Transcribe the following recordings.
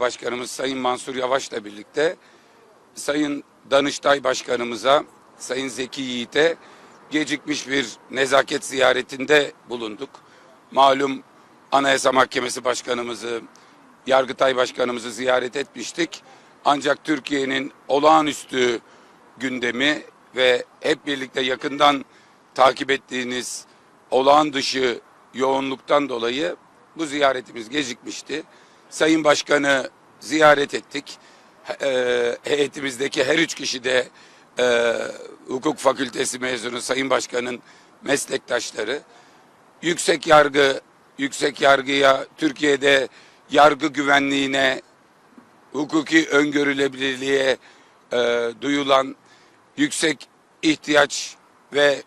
Başkanımız Sayın Mansur Yavaş'la birlikte Sayın Danıştay Başkanımıza, Sayın Zeki Yiğit'e gecikmiş bir nezaket ziyaretinde bulunduk. Malum Anayasa Mahkemesi Başkanımızı, Yargıtay Başkanımızı ziyaret etmiştik. Ancak Türkiye'nin olağanüstü gündemi ve hep birlikte yakından takip ettiğiniz olağan dışı yoğunluktan dolayı bu ziyaretimiz gecikmişti. Sayın Başkanı ziyaret ettik. Eee, heyetimizdeki her üç kişi de eee, hukuk fakültesi mezunu Sayın Başkan'ın meslektaşları. Yüksek yargı, yüksek yargıya, Türkiye'de yargı güvenliğine, hukuki öngörülebilirliğe eee, duyulan yüksek ihtiyaç ve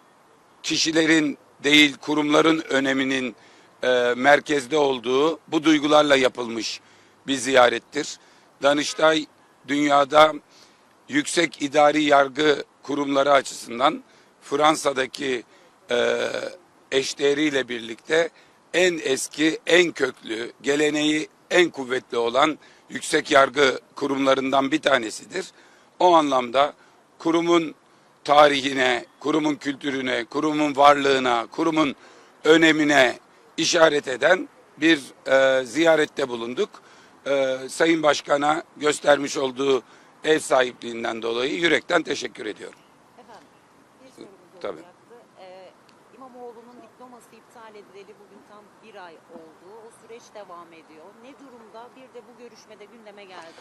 kişilerin değil kurumların öneminin e, merkezde olduğu bu duygularla yapılmış bir ziyarettir. Danıştay dünyada yüksek idari yargı kurumları açısından Fransa'daki e, eşdeğeriyle birlikte en eski, en köklü, geleneği en kuvvetli olan yüksek yargı kurumlarından bir tanesidir. O anlamda kurumun tarihine, kurumun kültürüne, kurumun varlığına, kurumun önemine işaret eden bir e, ziyarette bulunduk. E, Sayın Başkan'a göstermiş olduğu ev sahipliğinden dolayı yürekten teşekkür ediyorum. Efendim, bir sorumuz Tabii. olacaktı. Ee, İmamoğlu'nun diploması iptal edileli bugün tam bir ay oldu. O süreç devam ediyor. Ne durumda? Bir de bu görüşmede gündeme geldi.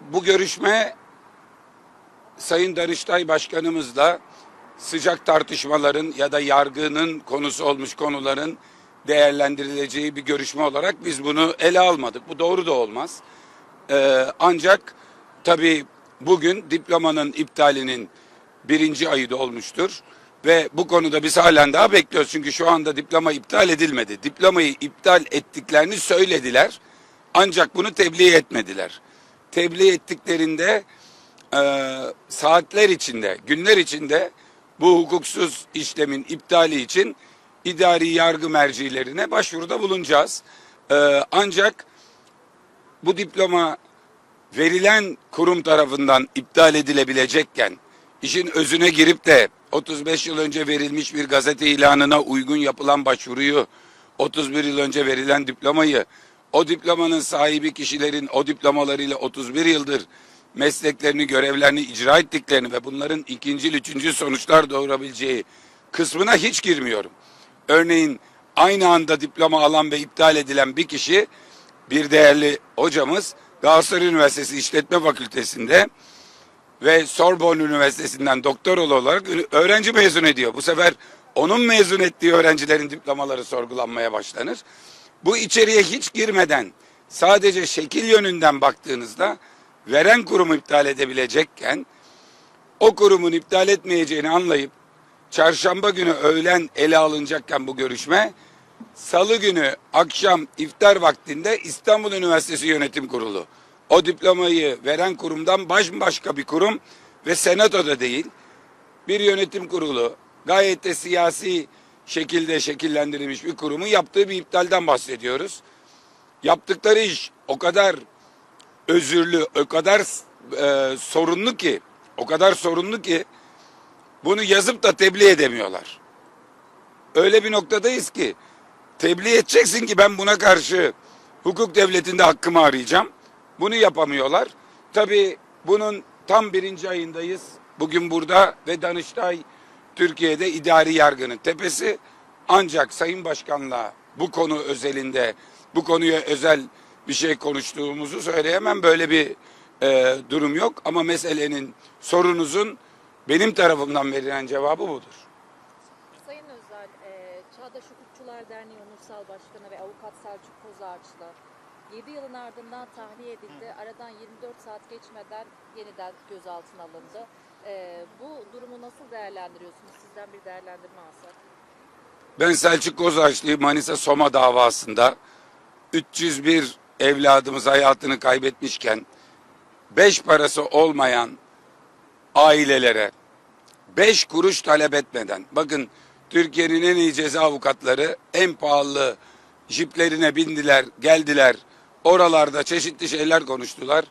Bu görüşme Sayın Danıştay Başkanımızla sıcak tartışmaların ya da yargının konusu olmuş konuların değerlendirileceği bir görüşme olarak biz bunu ele almadık. Bu doğru da olmaz. Ee, ancak tabii bugün diplomanın iptalinin birinci ayı da olmuştur. Ve bu konuda biz halen daha bekliyoruz. Çünkü şu anda diploma iptal edilmedi. Diplomayı iptal ettiklerini söylediler. Ancak bunu tebliğ etmediler. Tebliğ ettiklerinde e, saatler içinde, günler içinde bu hukuksuz işlemin iptali için idari yargı mercilerine başvuruda bulunacağız. E, ancak bu diploma verilen kurum tarafından iptal edilebilecekken işin özüne girip de 35 yıl önce verilmiş bir gazete ilanına uygun yapılan başvuruyu 31 yıl önce verilen diplomayı o diplomanın sahibi kişilerin o diplomalarıyla 31 yıldır mesleklerini, görevlerini icra ettiklerini ve bunların ikinci, üçüncü sonuçlar doğurabileceği kısmına hiç girmiyorum. Örneğin aynı anda diploma alan ve iptal edilen bir kişi bir değerli hocamız Galatasaray Üniversitesi İşletme Fakültesi'nde ve Sorbonne Üniversitesi'nden doktoralı olarak öğrenci mezun ediyor. Bu sefer onun mezun ettiği öğrencilerin diplomaları sorgulanmaya başlanır. Bu içeriye hiç girmeden sadece şekil yönünden baktığınızda veren kurumu iptal edebilecekken o kurumun iptal etmeyeceğini anlayıp çarşamba günü öğlen ele alınacakken bu görüşme salı günü akşam iftar vaktinde İstanbul Üniversitesi Yönetim Kurulu o diplomayı veren kurumdan başka bir kurum ve senatoda değil bir yönetim kurulu gayet de siyasi şekilde şekillendirilmiş bir kurumun yaptığı bir iptalden bahsediyoruz. Yaptıkları iş o kadar özürlü, o kadar e, sorunlu ki, o kadar sorunlu ki bunu yazıp da tebliğ edemiyorlar. Öyle bir noktadayız ki tebliğ edeceksin ki ben buna karşı hukuk devletinde hakkımı arayacağım. Bunu yapamıyorlar. Tabii bunun tam birinci ayındayız. Bugün burada ve Danıştay Türkiye'de idari yargının tepesi. Ancak Sayın Başkan'la bu konu özelinde, bu konuya özel bir şey konuştuğumuzu söyleyemem. Böyle bir e, durum yok. Ama meselenin, sorunuzun benim tarafımdan verilen cevabı budur. Sayın Özel, e, Çağdaş Hukukçular Derneği Onursal Başkanı ve Avukat Selçuk Kozağaç'la 7 yılın ardından tahliye edildi. Aradan 24 saat geçmeden yeniden gözaltına alındı. E, bu durumu nasıl değerlendiriyorsunuz? Sizden bir değerlendirme alsak. Ben Selçuk Kozaçlı Manisa Soma davasında 301 evladımız hayatını kaybetmişken beş parası olmayan ailelere beş kuruş talep etmeden bakın Türkiye'nin en iyi ceza avukatları en pahalı jiplerine bindiler geldiler oralarda çeşitli şeyler konuştular.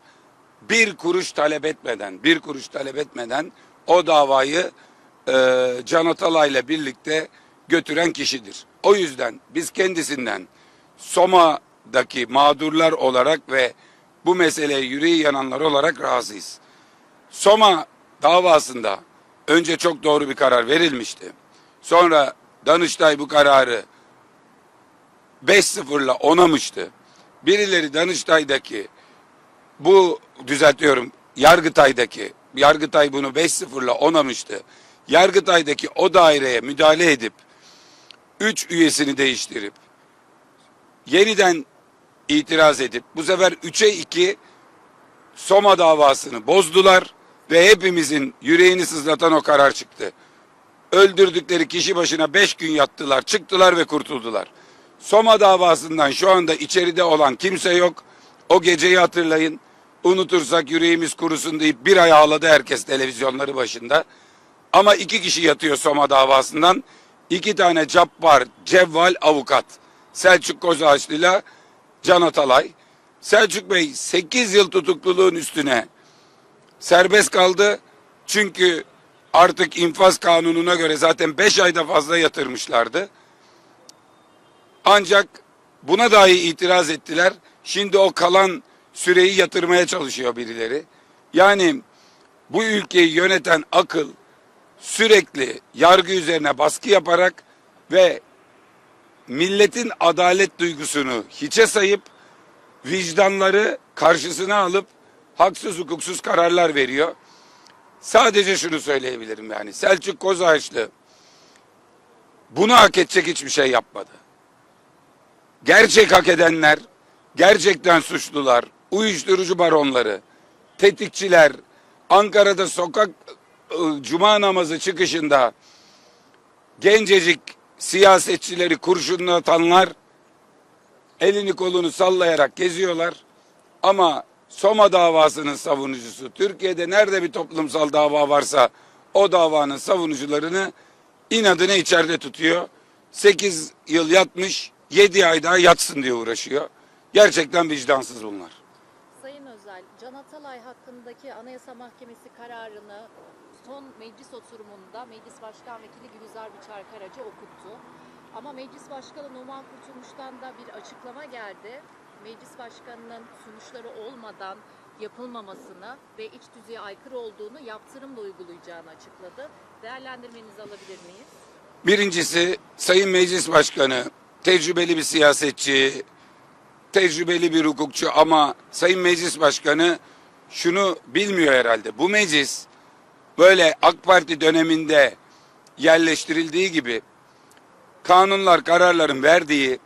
Bir kuruş talep etmeden, bir kuruş talep etmeden o davayı e, Can Atalay ile birlikte götüren kişidir. O yüzden biz kendisinden Soma'daki mağdurlar olarak ve bu meseleye yüreği yananlar olarak razıyız. Soma davasında önce çok doğru bir karar verilmişti. Sonra Danıştay bu kararı 5-0'la onamıştı. Birileri Danıştay'daki bu düzeltiyorum Yargıtay'daki Yargıtay bunu 5-0'la onamıştı. Yargıtay'daki o daireye müdahale edip 3 üyesini değiştirip yeniden itiraz edip bu sefer 3'e 2 Soma davasını bozdular ve hepimizin yüreğini sızlatan o karar çıktı. Öldürdükleri kişi başına 5 gün yattılar, çıktılar ve kurtuldular. Soma davasından şu anda içeride olan kimse yok. O geceyi hatırlayın. Unutursak yüreğimiz kurusun deyip bir ay ağladı herkes televizyonları başında. Ama iki kişi yatıyor Soma davasından. İki tane cabbar, cevval avukat. Selçuk Kozağaçlı ile Can Atalay. Selçuk Bey 8 yıl tutukluluğun üstüne serbest kaldı. Çünkü artık infaz kanununa göre zaten 5 ayda fazla yatırmışlardı. Ancak buna dahi itiraz ettiler. Şimdi o kalan süreyi yatırmaya çalışıyor birileri. Yani bu ülkeyi yöneten akıl sürekli yargı üzerine baskı yaparak ve milletin adalet duygusunu hiçe sayıp vicdanları karşısına alıp haksız hukuksuz kararlar veriyor. Sadece şunu söyleyebilirim yani Selçuk Kozağaçlı bunu hak edecek hiçbir şey yapmadı. Gerçek hak edenler, gerçekten suçlular, uyuşturucu baronları, tetikçiler, Ankara'da sokak ı, cuma namazı çıkışında gencecik siyasetçileri kurşunlatanlar elini kolunu sallayarak geziyorlar. Ama Soma davasının savunucusu, Türkiye'de nerede bir toplumsal dava varsa o davanın savunucularını inadına içeride tutuyor. 8 yıl yatmış, 7 ay daha yatsın diye uğraşıyor. Gerçekten vicdansız bunlar. Sayın Özel, Can Atalay hakkındaki Anayasa Mahkemesi kararını son meclis oturumunda Meclis Başkan Vekili Gülizar Biçer Karaca okuttu. Ama Meclis Başkanı Numan Kurtulmuş'tan da bir açıklama geldi. Meclis Başkanı'nın sonuçları olmadan yapılmamasını ve iç düzeye aykırı olduğunu yaptırımla uygulayacağını açıkladı. Değerlendirmenizi alabilir miyiz? Birincisi Sayın Meclis Başkanı tecrübeli bir siyasetçi, tecrübeli bir hukukçu ama Sayın Meclis Başkanı şunu bilmiyor herhalde. Bu meclis böyle AK Parti döneminde yerleştirildiği gibi kanunlar, kararların verdiği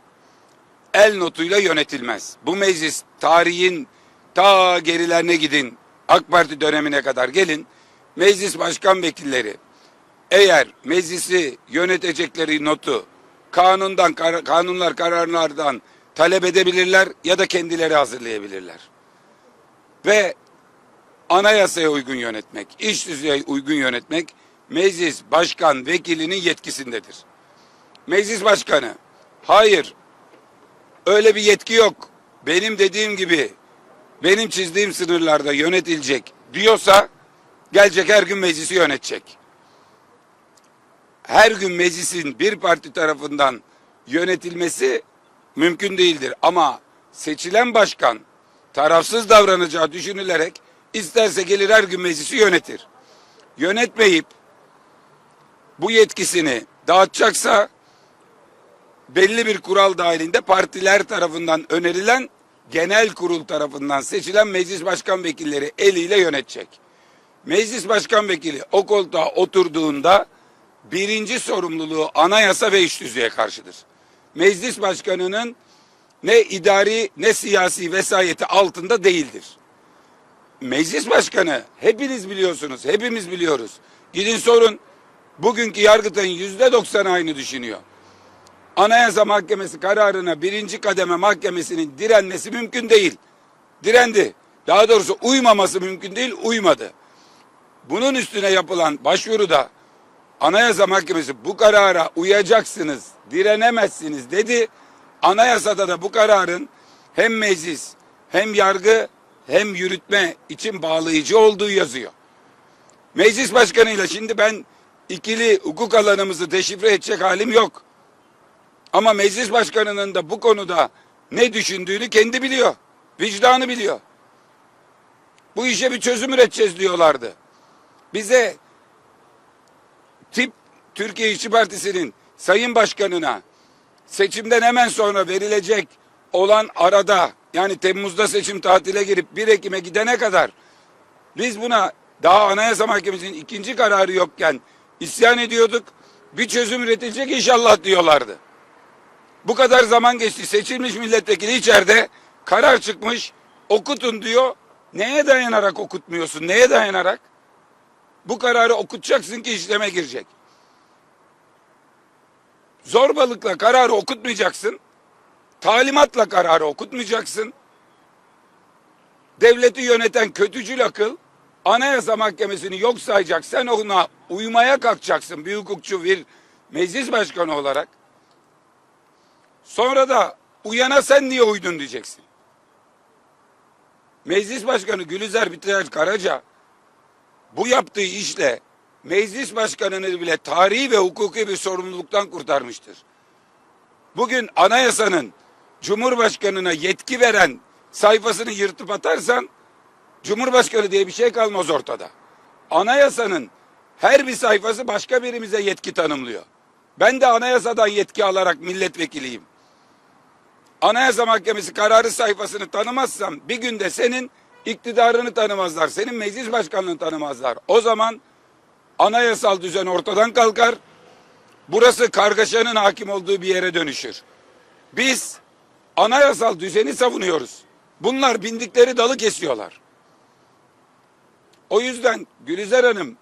el notuyla yönetilmez. Bu meclis tarihin ta gerilerine gidin. AK Parti dönemine kadar gelin. Meclis başkan vekilleri eğer meclisi yönetecekleri notu kanundan kar- kanunlar kararlardan talep edebilirler ya da kendileri hazırlayabilirler. Ve anayasaya uygun yönetmek, iş düzeye uygun yönetmek meclis başkan vekilinin yetkisindedir. Meclis başkanı hayır öyle bir yetki yok. Benim dediğim gibi benim çizdiğim sınırlarda yönetilecek diyorsa gelecek her gün meclisi yönetecek her gün meclisin bir parti tarafından yönetilmesi mümkün değildir. Ama seçilen başkan tarafsız davranacağı düşünülerek isterse gelir her gün meclisi yönetir. Yönetmeyip bu yetkisini dağıtacaksa belli bir kural dahilinde partiler tarafından önerilen genel kurul tarafından seçilen meclis başkan vekilleri eliyle yönetecek. Meclis başkan vekili o koltuğa oturduğunda birinci sorumluluğu anayasa ve iş düzeye karşıdır. Meclis başkanının ne idari ne siyasi vesayeti altında değildir. Meclis başkanı hepiniz biliyorsunuz, hepimiz biliyoruz. Gidin sorun. Bugünkü Yargıtay'ın yüzde doksan aynı düşünüyor. Anayasa Mahkemesi kararına birinci kademe mahkemesinin direnmesi mümkün değil. Direndi. Daha doğrusu uymaması mümkün değil, uymadı. Bunun üstüne yapılan başvuruda Anayasa Mahkemesi bu karara uyacaksınız, direnemezsiniz dedi. Anayasada da bu kararın hem meclis hem yargı hem yürütme için bağlayıcı olduğu yazıyor. Meclis başkanıyla şimdi ben ikili hukuk alanımızı deşifre edecek halim yok. Ama meclis başkanının da bu konuda ne düşündüğünü kendi biliyor. Vicdanı biliyor. Bu işe bir çözüm üreteceğiz diyorlardı. Bize tip Türkiye İşçi Partisi'nin sayın başkanına seçimden hemen sonra verilecek olan arada yani Temmuz'da seçim tatile girip 1 Ekim'e gidene kadar biz buna daha Anayasa Mahkemesi'nin ikinci kararı yokken isyan ediyorduk. Bir çözüm üretilecek inşallah diyorlardı. Bu kadar zaman geçti. Seçilmiş milletvekili içeride karar çıkmış. Okutun diyor. Neye dayanarak okutmuyorsun? Neye dayanarak? Bu kararı okutacaksın ki işleme girecek. Zorbalıkla kararı okutmayacaksın. Talimatla kararı okutmayacaksın. Devleti yöneten kötücül akıl Anayasa Mahkemesi'ni yok sayacak. Sen ona uymaya kalkacaksın bir hukukçu bir meclis başkanı olarak. Sonra da uyana sen niye uydun diyeceksin. Meclis Başkanı Gülüzer Bitirer Karaca bu yaptığı işle meclis başkanını bile tarihi ve hukuki bir sorumluluktan kurtarmıştır. Bugün anayasanın Cumhurbaşkanına yetki veren sayfasını yırtıp atarsan Cumhurbaşkanı diye bir şey kalmaz ortada. Anayasanın her bir sayfası başka birimize yetki tanımlıyor. Ben de anayasadan yetki alarak milletvekiliyim. Anayasa Mahkemesi kararı sayfasını tanımazsam bir günde senin iktidarını tanımazlar. Senin meclis başkanlığını tanımazlar. O zaman anayasal düzen ortadan kalkar. Burası kargaşanın hakim olduğu bir yere dönüşür. Biz anayasal düzeni savunuyoruz. Bunlar bindikleri dalı kesiyorlar. O yüzden Gülizar Hanım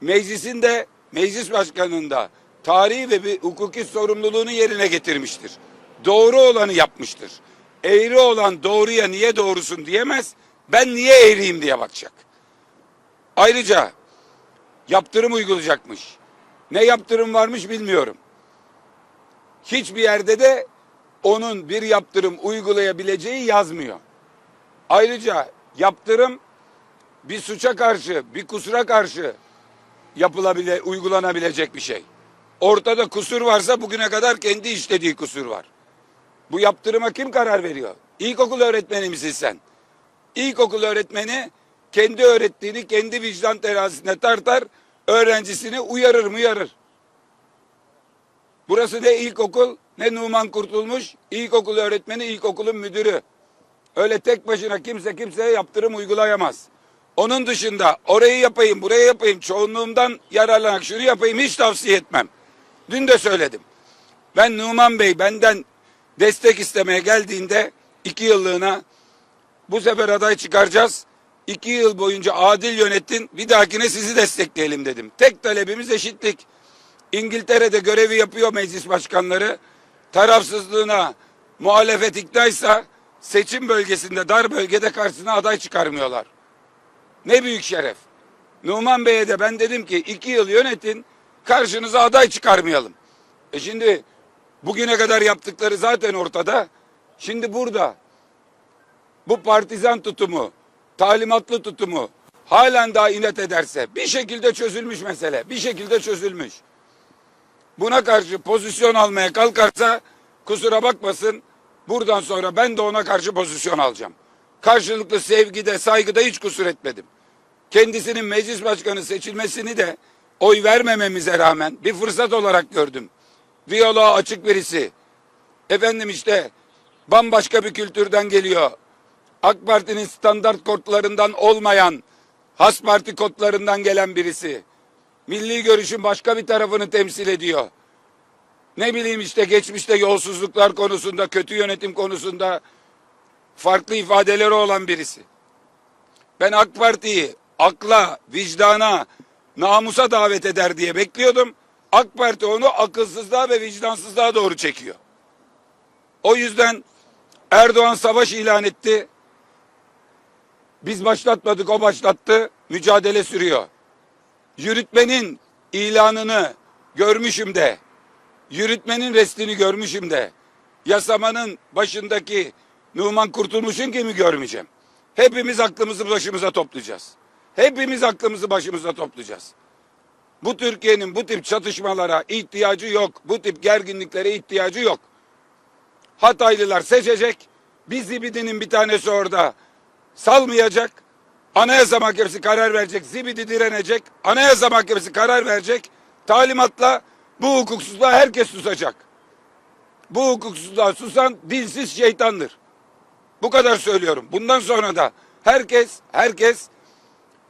meclisinde, meclis başkanında tarihi ve bir hukuki sorumluluğunu yerine getirmiştir. Doğru olanı yapmıştır. Eğri olan doğruya niye doğrusun diyemez. Ben niye eğriyim diye bakacak. Ayrıca yaptırım uygulayacakmış. Ne yaptırım varmış bilmiyorum. Hiçbir yerde de onun bir yaptırım uygulayabileceği yazmıyor. Ayrıca yaptırım bir suça karşı, bir kusura karşı yapılabile, uygulanabilecek bir şey. Ortada kusur varsa bugüne kadar kendi işlediği kusur var. Bu yaptırıma kim karar veriyor? İlkokul öğretmeni misin sen? İlkokul öğretmeni kendi öğrettiğini kendi vicdan terazisine tartar, öğrencisini uyarır mı uyarır. Burası ne ilkokul ne Numan Kurtulmuş, ilkokul öğretmeni ilkokulun müdürü. Öyle tek başına kimse kimseye yaptırım uygulayamaz. Onun dışında orayı yapayım, burayı yapayım, çoğunluğumdan yararlanarak şunu yapayım hiç tavsiye etmem. Dün de söyledim. Ben Numan Bey benden destek istemeye geldiğinde iki yıllığına bu sefer aday çıkaracağız. İki yıl boyunca adil yönettin, bir dahakine sizi destekleyelim dedim. Tek talebimiz eşitlik. İngiltere'de görevi yapıyor meclis başkanları. Tarafsızlığına muhalefet iknaysa seçim bölgesinde dar bölgede karşısına aday çıkarmıyorlar. Ne büyük şeref. Numan Bey'e de ben dedim ki iki yıl yönetin karşınıza aday çıkarmayalım. E şimdi bugüne kadar yaptıkları zaten ortada. Şimdi burada bu partizan tutumu, talimatlı tutumu halen daha inat ederse bir şekilde çözülmüş mesele. Bir şekilde çözülmüş. Buna karşı pozisyon almaya kalkarsa kusura bakmasın buradan sonra ben de ona karşı pozisyon alacağım. Karşılıklı sevgide, saygıda hiç kusur etmedim. Kendisinin meclis başkanı seçilmesini de oy vermememize rağmen bir fırsat olarak gördüm. Diyaloğa açık birisi. Efendim işte bambaşka bir kültürden geliyor. AK Parti'nin standart kodlarından olmayan, has parti kodlarından gelen birisi. Milli görüşün başka bir tarafını temsil ediyor. Ne bileyim işte geçmişte yolsuzluklar konusunda, kötü yönetim konusunda farklı ifadeleri olan birisi. Ben AK Parti'yi akla, vicdana, namusa davet eder diye bekliyordum. AK Parti onu akılsızlığa ve vicdansızlığa doğru çekiyor. O yüzden Erdoğan savaş ilan etti. Biz başlatmadık, o başlattı. Mücadele sürüyor. Yürütmenin ilanını görmüşüm de. Yürütmenin restini görmüşüm de. Yasamanın başındaki Numan Kurtulmuş'un kimi görmeyeceğim. Hepimiz aklımızı başımıza toplayacağız. Hepimiz aklımızı başımıza toplayacağız. Bu Türkiye'nin bu tip çatışmalara ihtiyacı yok. Bu tip gerginliklere ihtiyacı yok. Hataylılar seçecek. Bir zibidinin bir tanesi orada salmayacak. Anayasa Mahkemesi karar verecek. Zibidi direnecek. Anayasa Mahkemesi karar verecek. Talimatla bu hukuksuzluğa herkes susacak. Bu hukuksuzluğa susan dilsiz şeytandır. Bu kadar söylüyorum. Bundan sonra da herkes herkes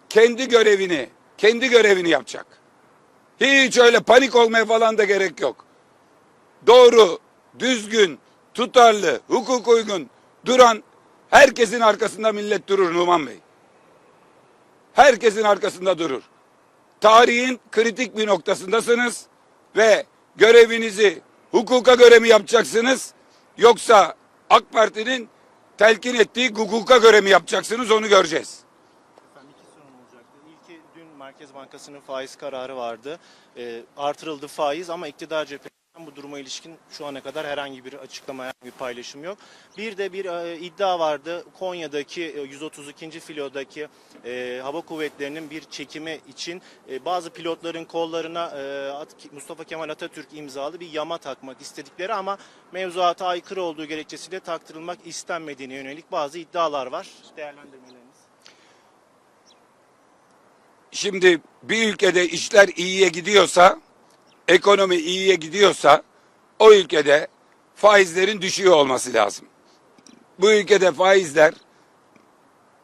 kendi görevini kendi görevini yapacak. Hiç öyle panik olmaya falan da gerek yok. Doğru, düzgün, tutarlı, hukuk uygun duran herkesin arkasında millet durur Numan Bey. Herkesin arkasında durur. Tarihin kritik bir noktasındasınız ve görevinizi hukuka göre mi yapacaksınız yoksa AK Parti'nin telkin ettiği hukuka göre mi yapacaksınız onu göreceğiz. Efendim iki olacaktı. İlki dün Merkez Bankası'nın faiz kararı vardı. Ee, artırıldı faiz ama iktidar cephesinden bu duruma ilişkin şu ana kadar herhangi bir açıklama, herhangi bir paylaşım yok. Bir de bir e, iddia vardı. Konya'daki e, 132. filodaki e, hava kuvvetlerinin bir çekimi için e, bazı pilotların kollarına e, Mustafa Kemal Atatürk imzalı bir yama takmak istedikleri ama mevzuata aykırı olduğu gerekçesiyle taktırılmak istenmediğine yönelik bazı iddialar var. Değerlendirmeleriniz. Şimdi bir ülkede işler iyiye gidiyorsa, ekonomi iyiye gidiyorsa o ülkede faizlerin düşüyor olması lazım. Bu ülkede faizler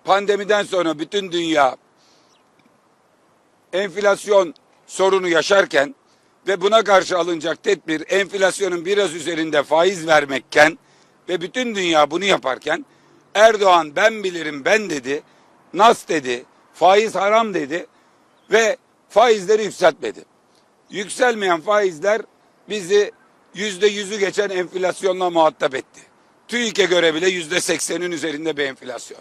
pandemiden sonra bütün dünya enflasyon sorunu yaşarken ve buna karşı alınacak tedbir enflasyonun biraz üzerinde faiz vermekken ve bütün dünya bunu yaparken Erdoğan ben bilirim ben dedi, nas dedi, faiz haram dedi ve faizleri yükseltmedi. Yükselmeyen faizler bizi yüzde yüzü geçen enflasyonla muhatap etti. TÜİK'e göre bile yüzde seksenin üzerinde bir enflasyon.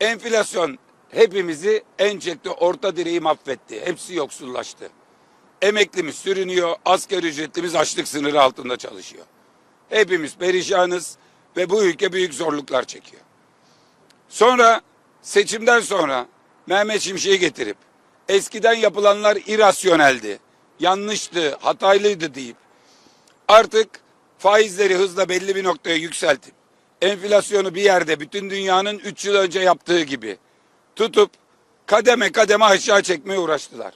Enflasyon hepimizi en çekti, orta direği mahvetti. Hepsi yoksullaştı. Emeklimiz sürünüyor, asgari ücretlimiz açlık sınırı altında çalışıyor. Hepimiz perişanız ve bu ülke büyük zorluklar çekiyor. Sonra seçimden sonra Mehmet Şimşek'i getirip eskiden yapılanlar irasyoneldi, yanlıştı, hataylıydı deyip artık faizleri hızla belli bir noktaya yükseltip enflasyonu bir yerde bütün dünyanın 3 yıl önce yaptığı gibi tutup kademe kademe aşağı çekmeye uğraştılar.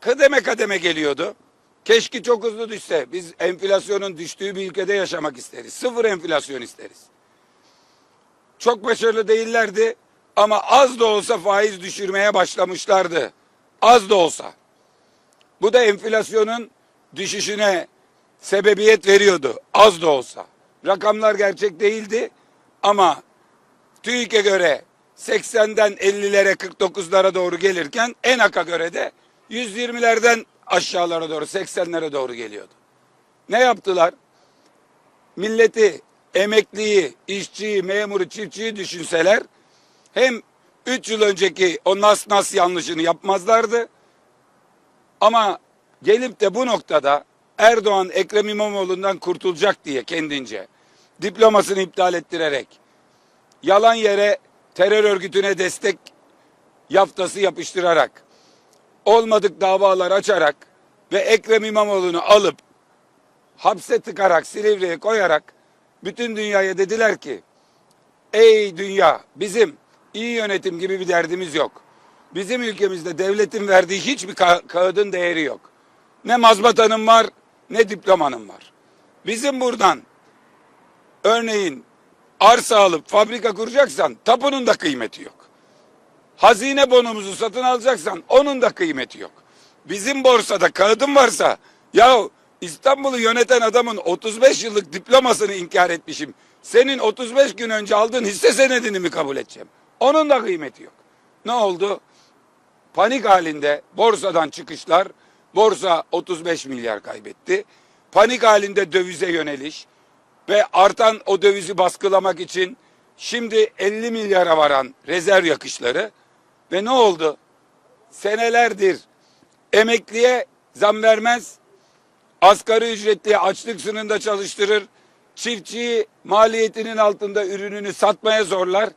Kademe kademe geliyordu. Keşke çok hızlı düşse. Biz enflasyonun düştüğü bir ülkede yaşamak isteriz. Sıfır enflasyon isteriz. Çok başarılı değillerdi ama az da olsa faiz düşürmeye başlamışlardı. Az da olsa. Bu da enflasyonun düşüşüne sebebiyet veriyordu. Az da olsa. Rakamlar gerçek değildi ama TÜİK'e göre 80'den 50'lere 49'lara doğru gelirken ENAK'a göre de 120'lerden aşağılara doğru 80'lere doğru geliyordu. Ne yaptılar? Milleti, emekliyi, işçiyi, memuru, çiftçiyi düşünseler hem 3 yıl önceki o nas nas yanlışını yapmazlardı. Ama gelip de bu noktada Erdoğan Ekrem İmamoğlu'ndan kurtulacak diye kendince diplomasını iptal ettirerek yalan yere terör örgütüne destek yaftası yapıştırarak olmadık davalar açarak ve Ekrem İmamoğlu'nu alıp hapse tıkarak Silivri'ye koyarak bütün dünyaya dediler ki ey dünya bizim iyi yönetim gibi bir derdimiz yok. Bizim ülkemizde devletin verdiği hiçbir ka- kağıdın değeri yok. Ne mazbatanın var ne diplomanın var. Bizim buradan örneğin arsa alıp fabrika kuracaksan tapunun da kıymeti yok. Hazine bonumuzu satın alacaksan onun da kıymeti yok. Bizim borsada kağıdın varsa ya İstanbul'u yöneten adamın 35 yıllık diplomasını inkar etmişim. Senin 35 gün önce aldığın hisse senedini mi kabul edeceğim? Onun da kıymeti yok. Ne oldu? Panik halinde borsadan çıkışlar, borsa 35 milyar kaybetti. Panik halinde dövize yöneliş ve artan o dövizi baskılamak için şimdi 50 milyara varan rezerv yakışları ve ne oldu? Senelerdir emekliye zam vermez, asgari ücretliye açlık sınırında çalıştırır, Çiftçiyi maliyetinin altında ürününü satmaya zorlar.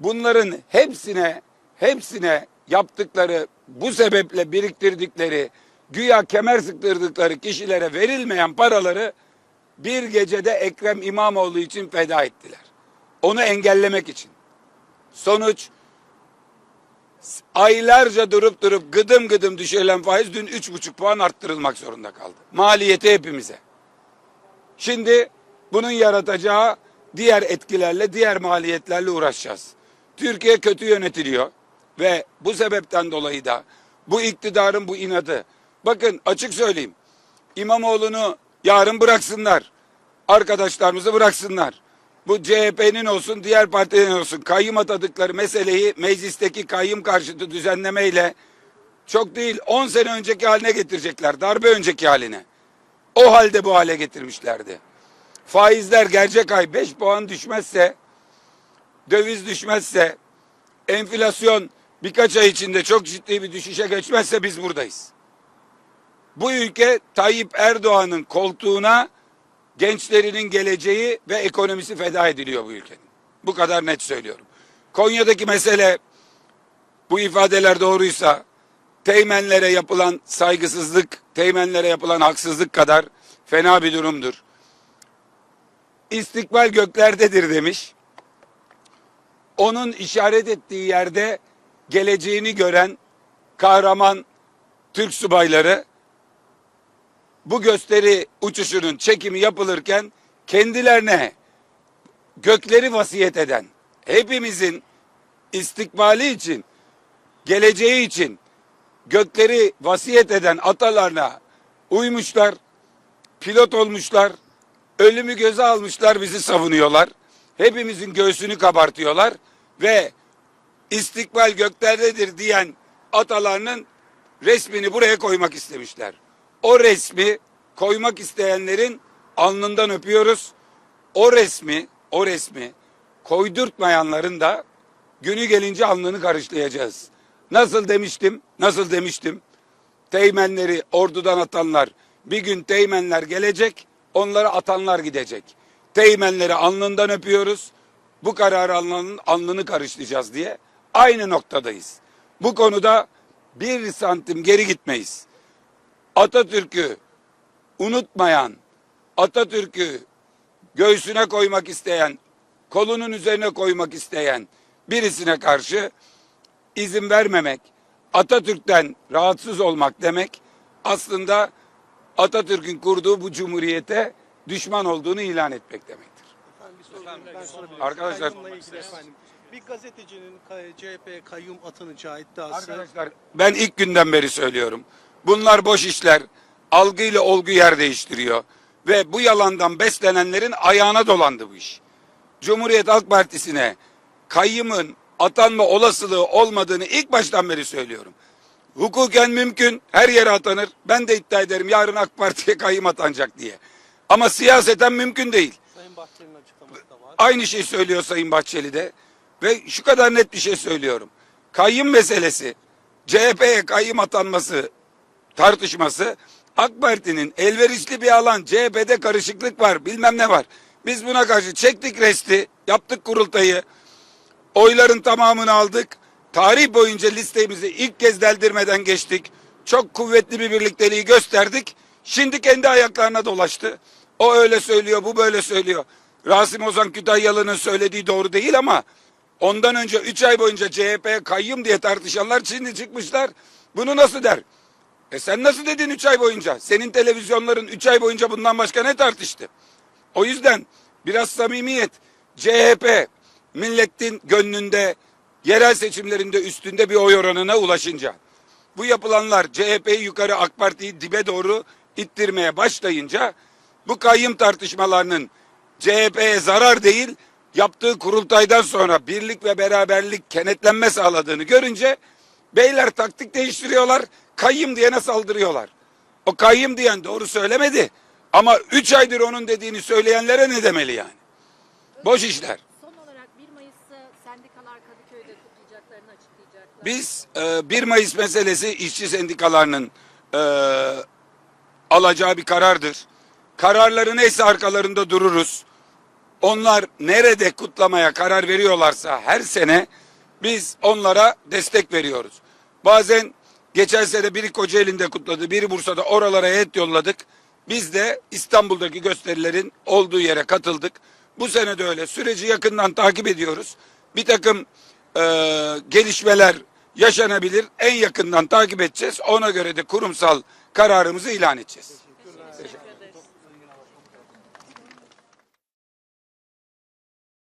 Bunların hepsine hepsine yaptıkları bu sebeple biriktirdikleri güya kemer sıktırdıkları kişilere verilmeyen paraları bir gecede Ekrem İmamoğlu için feda ettiler. Onu engellemek için. Sonuç aylarca durup durup gıdım gıdım düşürülen faiz dün üç buçuk puan arttırılmak zorunda kaldı. Maliyeti hepimize. Şimdi bunun yaratacağı diğer etkilerle, diğer maliyetlerle uğraşacağız. Türkiye kötü yönetiliyor ve bu sebepten dolayı da bu iktidarın bu inadı. Bakın açık söyleyeyim. İmamoğlu'nu yarın bıraksınlar. Arkadaşlarımızı bıraksınlar. Bu CHP'nin olsun, diğer partilerin olsun kayyum atadıkları meseleyi meclisteki kayyum karşıtı düzenlemeyle çok değil 10 sene önceki haline getirecekler. Darbe önceki haline. O halde bu hale getirmişlerdi. Faizler gerçek ay 5 puan düşmezse, döviz düşmezse, enflasyon birkaç ay içinde çok ciddi bir düşüşe geçmezse biz buradayız. Bu ülke Tayyip Erdoğan'ın koltuğuna gençlerinin geleceği ve ekonomisi feda ediliyor bu ülkenin. Bu kadar net söylüyorum. Konya'daki mesele bu ifadeler doğruysa teğmenlere yapılan saygısızlık, teğmenlere yapılan haksızlık kadar fena bir durumdur. İstikbal göklerdedir demiş. Onun işaret ettiği yerde geleceğini gören kahraman Türk subayları bu gösteri uçuşunun çekimi yapılırken kendilerine gökleri vasiyet eden hepimizin istikbali için geleceği için gökleri vasiyet eden atalarına uymuşlar, pilot olmuşlar, ölümü göze almışlar, bizi savunuyorlar. Hepimizin göğsünü kabartıyorlar ve istikbal göklerdedir diyen atalarının resmini buraya koymak istemişler. O resmi koymak isteyenlerin alnından öpüyoruz. O resmi, o resmi koydurtmayanların da günü gelince alnını karışlayacağız. Nasıl demiştim? Nasıl demiştim? Teğmenleri ordudan atanlar bir gün teğmenler gelecek, onları atanlar gidecek. Teğmenleri alnından öpüyoruz. Bu kararı alnının alnını karışlayacağız diye aynı noktadayız. Bu konuda bir santim geri gitmeyiz. Atatürk'ü unutmayan, Atatürk'ü göğsüne koymak isteyen, kolunun üzerine koymak isteyen birisine karşı izin vermemek, Atatürk'ten rahatsız olmak demek aslında Atatürk'ün kurduğu bu cumhuriyete düşman olduğunu ilan etmek demektir. Efendim. Arkadaşlar-. Bir gazetecinin CHP kayyum atanacağı iddiası. Arkadaşlar ben ilk günden beri söylüyorum. Bunlar boş işler. Algı ile olgu yer değiştiriyor. Ve bu yalandan beslenenlerin ayağına dolandı bu iş. Cumhuriyet Halk Partisi'ne kayyımın atanma olasılığı olmadığını ilk baştan beri söylüyorum. Hukuken mümkün her yere atanır. Ben de iddia ederim yarın AK Parti'ye kayyım atanacak diye. Ama siyaseten mümkün değil. Sayın Bahçeli'nin açıklaması da var. Aynı şey söylüyor Sayın Bahçeli de. Ve şu kadar net bir şey söylüyorum. Kayyım meselesi, CHP'ye kayyım atanması tartışması AK Parti'nin elverişli bir alan, CHP'de karışıklık var, bilmem ne var. Biz buna karşı çektik resti, yaptık kurultayı, oyların tamamını aldık. Tarih boyunca listemizi ilk kez deldirmeden geçtik. Çok kuvvetli bir birlikteliği gösterdik. Şimdi kendi ayaklarına dolaştı. O öyle söylüyor, bu böyle söylüyor. Rasim Ozan Kütahyalı'nın söylediği doğru değil ama ondan önce 3 ay boyunca CHP kayyum diye tartışanlar şimdi çıkmışlar. Bunu nasıl der? E sen nasıl dedin 3 ay boyunca? Senin televizyonların 3 ay boyunca bundan başka ne tartıştı? O yüzden biraz samimiyet. CHP milletin gönlünde yerel seçimlerinde üstünde bir oy oranına ulaşınca bu yapılanlar CHP'yi yukarı AK Parti'yi dibe doğru ittirmeye başlayınca bu kayyım tartışmalarının CHP'ye zarar değil yaptığı kurultaydan sonra birlik ve beraberlik kenetlenme sağladığını görünce beyler taktik değiştiriyorlar kayyım diyene saldırıyorlar. O kayyım diyen doğru söylemedi ama 3 aydır onun dediğini söyleyenlere ne demeli yani? Boş işler. Son olarak 1 Mayıs'ta sendikalar Kadıköy'de kutlayacaklarını açıklayacaklar. Biz e, 1 Mayıs meselesi işçi sendikalarının e, alacağı bir karardır. Kararları neyse arkalarında dururuz. Onlar nerede kutlamaya karar veriyorlarsa her sene biz onlara destek veriyoruz. Bazen geçen sene biri Kocaeli'nde kutladı, biri Bursa'da oralara heyet yolladık. Biz de İstanbul'daki gösterilerin olduğu yere katıldık. Bu sene de öyle. Süreci yakından takip ediyoruz. Bir takım e, gelişmeler yaşanabilir. En yakından takip edeceğiz. Ona göre de kurumsal kararımızı ilan edeceğiz.